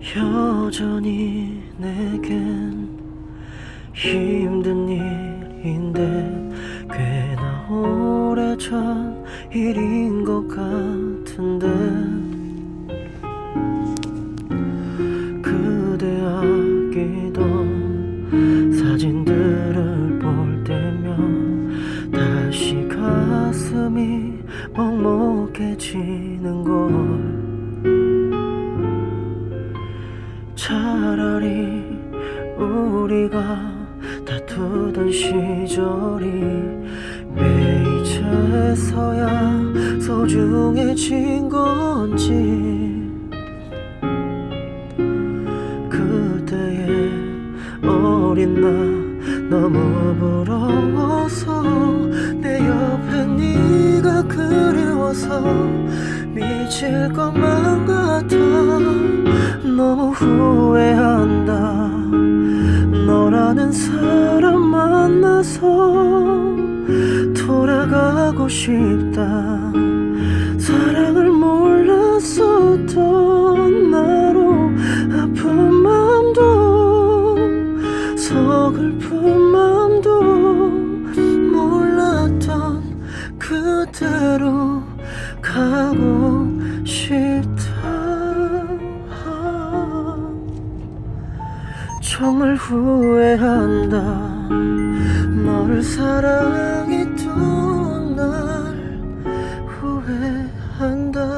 여전히 내겐 힘든 일인데 꽤나 오래전 일인 것 같은데 그대 아끼던 사진들을 볼 때면 다시 가슴이 먹먹해지는 걸 차라리 우리가 다투던 시절이 왜 이제서야 소중해진 건지 그때의 어린 나 너무 부러워서 내 옆에 네가 그리워서 미칠 것만 같아 너라는 사람 만나서 돌아가고 싶다. 사랑을 몰랐었던 나로 아픈 맘도 서글픈 맘도 몰랐던 그대로 가고 싶다 정말 후회한다. 너를 사랑했던 날 후회한다.